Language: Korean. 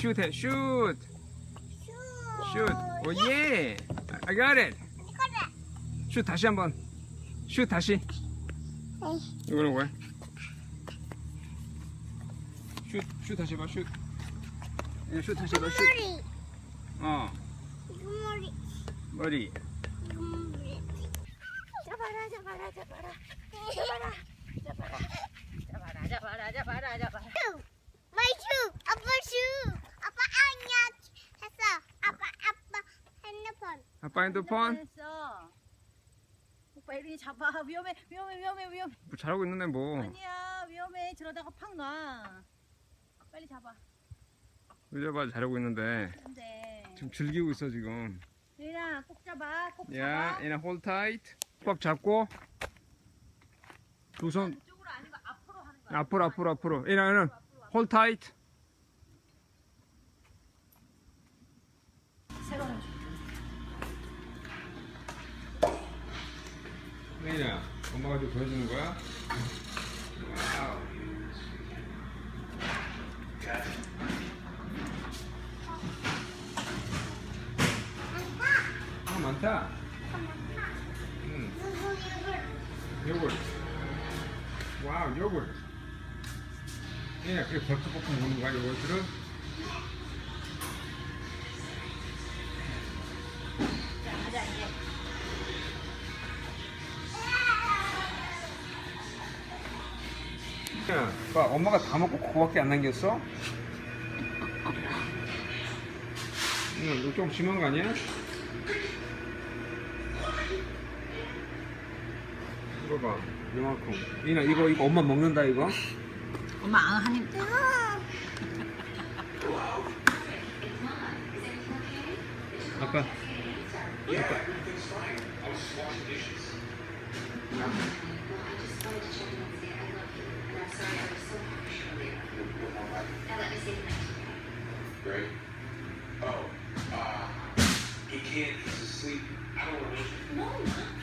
슛 해, 슛. 슛. 오, 예. I got it. 슛 다시 한 번. 슛 다시. 이거는 뭐야? 슛, 슛 다시 해봐, 슛. 예, 슛 다시 해봐, 슛. 머리. 어, 머리. 머리. 잡아라 잡아라 잡아라 잡아라 잡아라 잡아라 잡아라 잡아라 잡아라 마이 슈. 아빠 슈. 아빠 아니야. 했어. 아빠 아빠 핸드폰. 했어 오빠 이리 잡아 위험해 위험해 위험해 위험해 뭐 잘하고 있는데 뭐. 아니야 위험해 저러다가 팍놔 빨리 잡아 의자봐 잘하고 있는데. 안돼 지금 즐기고 있어, 지금. 유인아 꼭 잡아 꼭 야, 잡아 이나 hold tight. 꽉 잡고. 두 손 이쪽으로 아니고 앞으로 하는 거야 앞으로, 앞으로, 앞으로. 이나, 이나 hold tight. 새로운 혜인아, 엄마가 좀 보여주는 거야? 아, 많다. 응, 요구르트. 와우, 요구르트. 혜인아, 그게 벌컥벌컥 먹는 거야, 요구르트 혜인아, 봐, 엄마가 다 먹고 그거밖에 안 남겼어? 응, 이거 좀 심한 거 아니야? 이거 봐, 이만큼. 이나 이거 이거 엄마 먹는다 이거? 엄마 한입 아빠. 아 I was so you Great. Oh, uh, he can't, he's asleep. I don't want to. No, not.